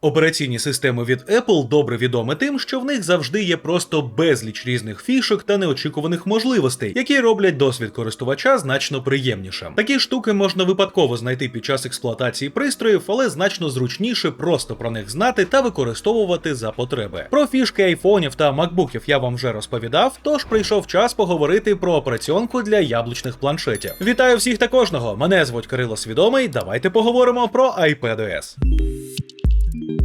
Операційні системи від Apple добре відомі тим, що в них завжди є просто безліч різних фішок та неочікуваних можливостей, які роблять досвід користувача значно приємнішим. Такі штуки можна випадково знайти під час експлуатації пристроїв, але значно зручніше просто про них знати та використовувати за потреби. Про фішки айфонів та макбуків я вам вже розповідав, тож прийшов час поговорити про операціонку для яблучних планшетів. Вітаю всіх та кожного! Мене звуть Кирило Свідомий. Давайте поговоримо про iPadOS. Thank you.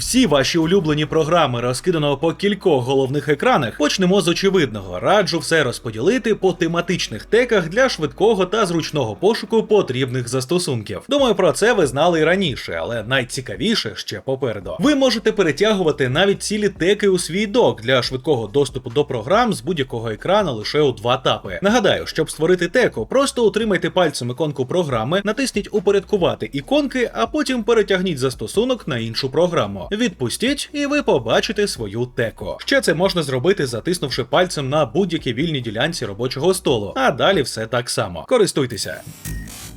Всі ваші улюблені програми розкидано по кількох головних екранах. Почнемо з очевидного. Раджу все розподілити по тематичних теках для швидкого та зручного пошуку потрібних застосунків. Думаю, про це ви знали і раніше, але найцікавіше ще попереду. Ви можете перетягувати навіть цілі теки у свій док для швидкого доступу до програм з будь-якого екрану лише у два тапи. Нагадаю, щоб створити теку, просто утримайте пальцем іконку програми, натисніть упорядкувати іконки, а потім перетягніть застосунок на іншу програму. Відпустіть, і ви побачите свою теко. Ще це можна зробити, затиснувши пальцем на будь-якій вільній ділянці робочого столу. А далі все так само. Користуйтеся.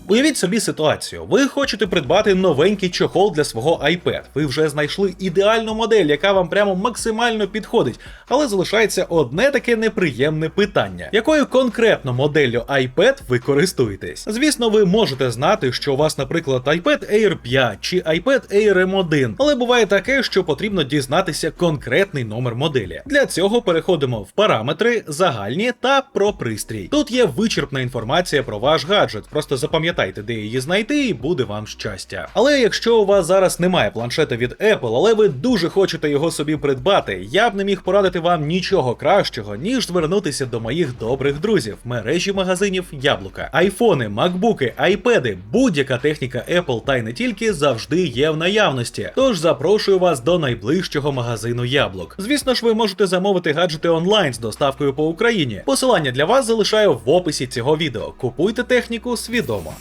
Уявіть собі ситуацію. Ви хочете придбати новенький чохол для свого iPad. Ви вже знайшли ідеальну модель, яка вам прямо максимально підходить. Але залишається одне таке неприємне питання: якою конкретно моделлю iPad ви користуєтесь? Звісно, ви можете знати, що у вас, наприклад, iPad Air 5 чи iPad Air M1, але буває таке, що потрібно дізнатися конкретний номер моделі. Для цього переходимо в параметри, загальні та про пристрій. Тут є вичерпна інформація про ваш гаджет. Просто запам'ятайте запам'ятайте, де її знайти, і буде вам щастя. Але якщо у вас зараз немає планшета від Apple, але ви дуже хочете його собі придбати, я б не міг порадити вам нічого кращого, ніж звернутися до моїх добрих друзів, мережі магазинів Яблука. Айфони, макбуки, айпеди, будь-яка техніка Apple та й не тільки завжди є в наявності. Тож запрошую вас до найближчого магазину яблук. Звісно ж, ви можете замовити гаджети онлайн з доставкою по Україні. Посилання для вас залишаю в описі цього відео. Купуйте техніку свідомо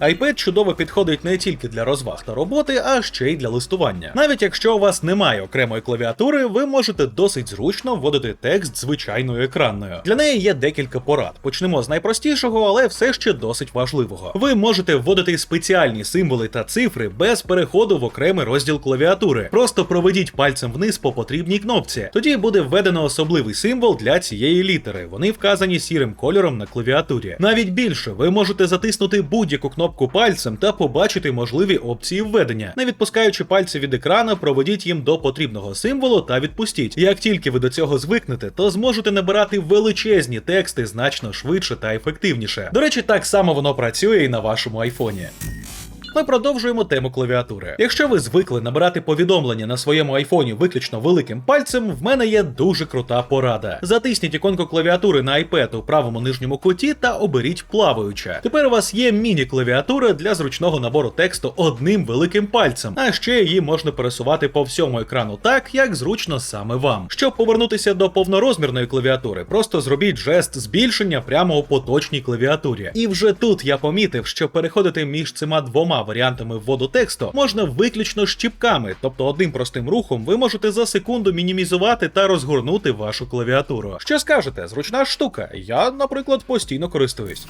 iPad чудово підходить не тільки для розваг та роботи, а ще й для листування. Навіть якщо у вас немає окремої клавіатури, ви можете досить зручно вводити текст звичайною екранною. Для неї є декілька порад. Почнемо з найпростішого, але все ще досить важливого. Ви можете вводити спеціальні символи та цифри без переходу в окремий розділ клавіатури. Просто проведіть пальцем вниз по потрібній кнопці. Тоді буде введено особливий символ для цієї літери. Вони вказані сірим кольором на клавіатурі. Навіть більше ви можете затиснути будь-яку кнопку кнопку пальцем та побачити можливі опції введення. Не відпускаючи пальці від екрана, проведіть їм до потрібного символу та відпустіть. Як тільки ви до цього звикнете, то зможете набирати величезні тексти значно швидше та ефективніше. До речі, так само воно працює і на вашому айфоні. Ми продовжуємо тему клавіатури. Якщо ви звикли набирати повідомлення на своєму айфоні виключно великим пальцем, в мене є дуже крута порада. Затисніть іконку клавіатури на iPad у правому нижньому куті та оберіть плаваюче. Тепер у вас є міні-клавіатура для зручного набору тексту одним великим пальцем, а ще її можна пересувати по всьому екрану так, як зручно саме вам. Щоб повернутися до повнорозмірної клавіатури, просто зробіть жест збільшення прямо у поточній клавіатурі. І вже тут я помітив, що переходити між цими двома варіантами вводу тексту можна виключно щіпками, тобто одним простим рухом ви можете за секунду мінімізувати та розгорнути вашу клавіатуру. Що скажете, зручна штука? Я, наприклад, постійно користуюсь.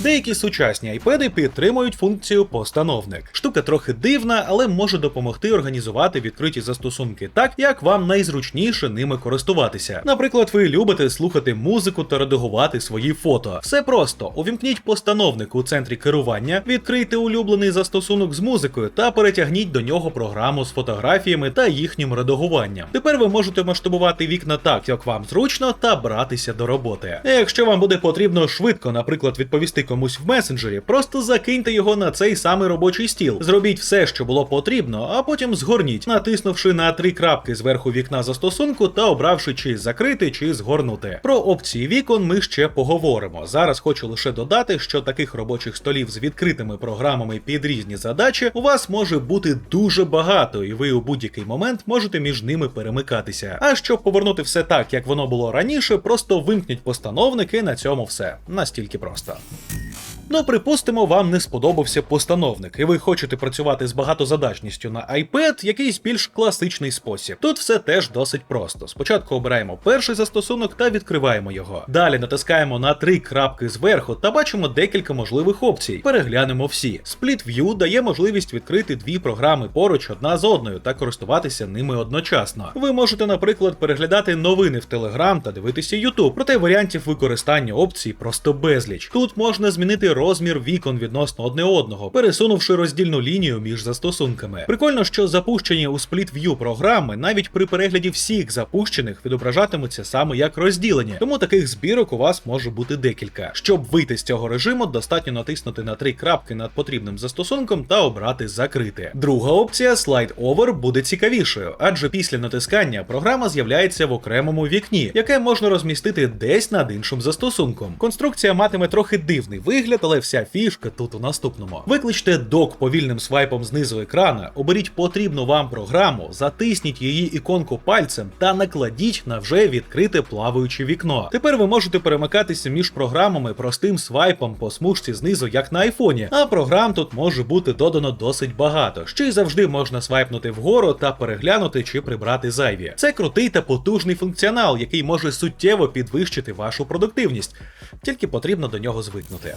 Деякі сучасні айпеди підтримують функцію постановник. Штука трохи дивна, але може допомогти організувати відкриті застосунки так, як вам найзручніше ними користуватися. Наприклад, ви любите слухати музику та редагувати свої фото. Все просто увімкніть постановник у центрі керування, відкрийте улюблений застосунок з музикою та перетягніть до нього програму з фотографіями та їхнім редагуванням. Тепер ви можете масштабувати вікна так, як вам зручно, та братися до роботи. Якщо вам буде потрібно швидко, наприклад, відповісти комусь в месенджері, просто закиньте його на цей самий робочий стіл. Зробіть все, що було потрібно, а потім згорніть, натиснувши на три крапки зверху вікна застосунку та обравши чи закрити, чи згорнути. Про опції вікон ми ще поговоримо. Зараз хочу лише додати, що таких робочих столів з відкритими програмами під різні задачі у вас може бути дуже багато, і ви у будь-який момент можете між ними перемикатися. А щоб повернути все так, як воно було раніше, просто вимкніть постановник і на цьому все. Настільки просто. Ну, припустимо, вам не сподобався постановник, і ви хочете працювати з багатозадачністю на iPad, якийсь більш класичний спосіб. Тут все теж досить просто. Спочатку обираємо перший застосунок та відкриваємо його. Далі натискаємо на три крапки зверху та бачимо декілька можливих опцій. Переглянемо всі. Split View дає можливість відкрити дві програми поруч одна з одною та користуватися ними одночасно. Ви можете, наприклад, переглядати новини в Telegram та дивитися YouTube, проте варіантів використання опцій просто безліч. Тут можна змінити розмір вікон відносно одне одного, пересунувши роздільну лінію між застосунками. Прикольно, що запущені у Split View програми навіть при перегляді всіх запущених відображатимуться саме як розділені, тому таких збірок у вас може бути декілька. Щоб вийти з цього режиму, достатньо натиснути на три крапки над потрібним застосунком та обрати закрити. Друга опція Slide Over буде цікавішою, адже після натискання програма з'являється в окремому вікні, яке можна розмістити десь над іншим застосунком. Конструкція матиме трохи дивний вигляд, але вся фішка тут у наступному. Викличте док повільним свайпом знизу екрана, оберіть потрібну вам програму, затисніть її іконку пальцем та накладіть на вже відкрите плаваюче вікно. Тепер ви можете перемикатися між програмами простим свайпом по смужці знизу, як на айфоні. А програм тут може бути додано досить багато. Ще й завжди можна свайпнути вгору та переглянути чи прибрати зайві. Це крутий та потужний функціонал, який може суттєво підвищити вашу продуктивність. Тільки потрібно до нього звикнути.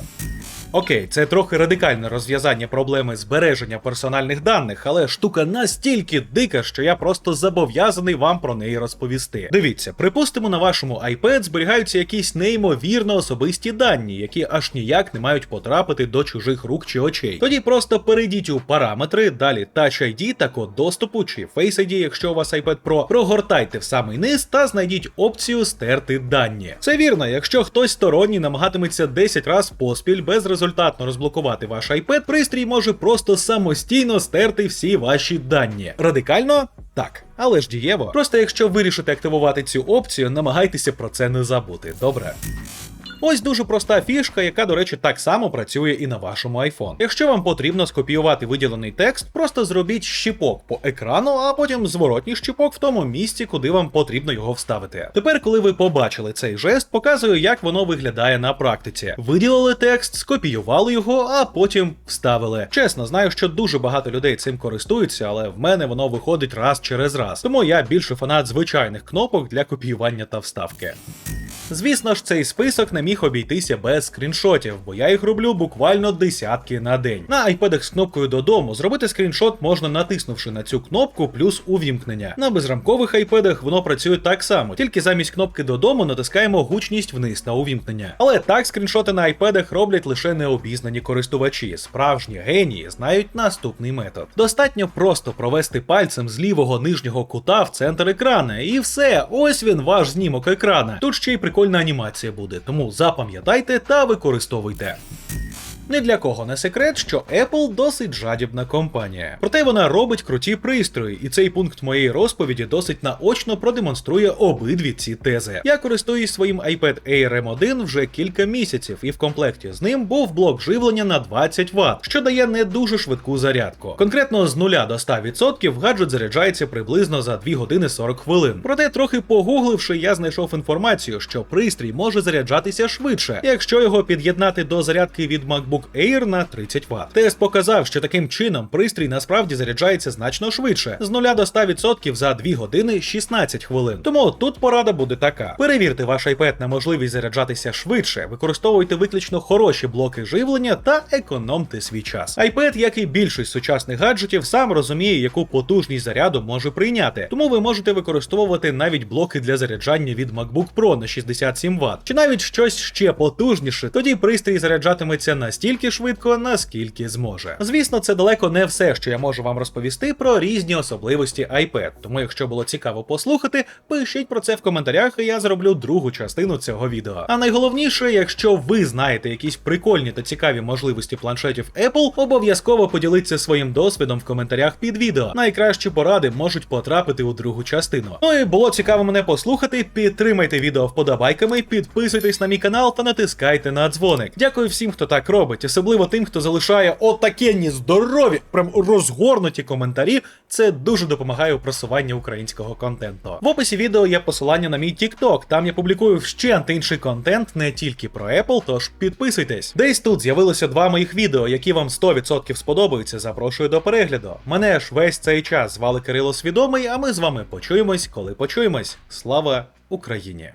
Окей, це трохи радикальне розв'язання проблеми збереження персональних даних, але штука настільки дика, що я просто зобов'язаний вам про неї розповісти. Дивіться, припустимо, на вашому iPad зберігаються якісь неймовірно особисті дані, які аж ніяк не мають потрапити до чужих рук чи очей. Тоді просто перейдіть у параметри, далі Touch ID та код доступу чи Face ID, якщо у вас iPad Pro, прогортайте в самий низ та знайдіть опцію стерти дані. Це вірно, якщо хтось сторонній намагатиметься 10 разів поспіль безрезультатно розблокувати ваш iPad, пристрій може просто самостійно стерти всі ваші дані. Радикально? Так, але ж дієво. Просто якщо вирішите активувати цю опцію, намагайтеся про це не забути. Добре. Ось дуже проста фішка, яка, до речі, так само працює і на вашому iPhone. Якщо вам потрібно скопіювати виділений текст, просто зробіть щіпок по екрану, а потім зворотній щіпок в тому місці, куди вам потрібно його вставити. Тепер, коли ви побачили цей жест, показую, як воно виглядає на практиці. Виділили текст, скопіювали його, а потім вставили. Чесно, знаю, що дуже багато людей цим користуються, але в мене воно виходить раз через раз. Тому я більше фанат звичайних кнопок для копіювання та вставки. Звісно ж, цей список не міг обійтися без скріншотів, бо я їх роблю буквально десятки на день. На айпедах з кнопкою додому зробити скріншот можна натиснувши на цю кнопку плюс увімкнення. На безрамкових айпедах воно працює так само, тільки замість кнопки додому натискаємо гучність вниз на увімкнення. Але так скріншоти на айпедах роблять лише необізнані користувачі. Справжні генії знають наступний метод. Достатньо просто провести пальцем з лівого нижнього кута в центр екрана, і все, ось він ваш знімок екрана. Тут ще й прикольна анімація буде, тому запам'ятайте та використовуйте. Ні для кого не секрет, що Apple досить жадібна компанія. Проте вона робить круті пристрої, і цей пункт моєї розповіді досить наочно продемонструє обидві ці тези. Я користуюсь своїм iPad Air M1 вже кілька місяців, і в комплекті з ним був блок живлення на 20 Вт, що дає не дуже швидку зарядку. Конкретно з 0 до 100% гаджет заряджається приблизно за 2 години 40 хвилин. Проте, трохи погугливши, я знайшов інформацію, що пристрій може заряджатися швидше, якщо його під'єднати до зарядки від MacBook Air на 30 Вт. Тест показав, що таким чином пристрій насправді заряджається значно швидше з 0 до 100% за 2 години 16 хвилин. Тому тут порада буде така: перевірте ваш iPad на можливість заряджатися швидше, використовуйте виключно хороші блоки живлення та економте свій час. iPad, як і більшість сучасних гаджетів, сам розуміє, яку потужність заряду може прийняти, тому ви можете використовувати навіть блоки для заряджання від MacBook Pro на 67 Вт, чи навіть щось ще потужніше. Тоді пристрій заряджатиметься настільки швидко, наскільки зможе. Звісно, це далеко не все, що я можу вам розповісти про різні особливості iPad. Тому, якщо було цікаво послухати, пишіть про це в коментарях, і я зроблю другу частину цього відео. А найголовніше, якщо ви знаєте якісь прикольні та цікаві можливості планшетів Apple, обов'язково поділіться своїм досвідом в коментарях під відео. Найкращі поради можуть потрапити у другу частину. Ну і було цікаво мене послухати. Підтримайте відео вподобайками, підписуйтесь на мій канал та натискайте на дзвоник. Дякую всім, хто так робить. Робить, особливо тим, хто залишає отакенні здорові, прям розгорнуті коментарі. Це дуже допомагає у просуванні українського контенту. В описі відео є посилання на мій TikTok, Там я публікую вщент інший контент не тільки про Apple, тож підписуйтесь. Десь тут з'явилося два моїх відео, які вам 100% сподобаються. Запрошую до перегляду. Мене ж весь цей час звали Кирило Свідомий, а ми з вами почуємось, коли почуємось. Слава Україні!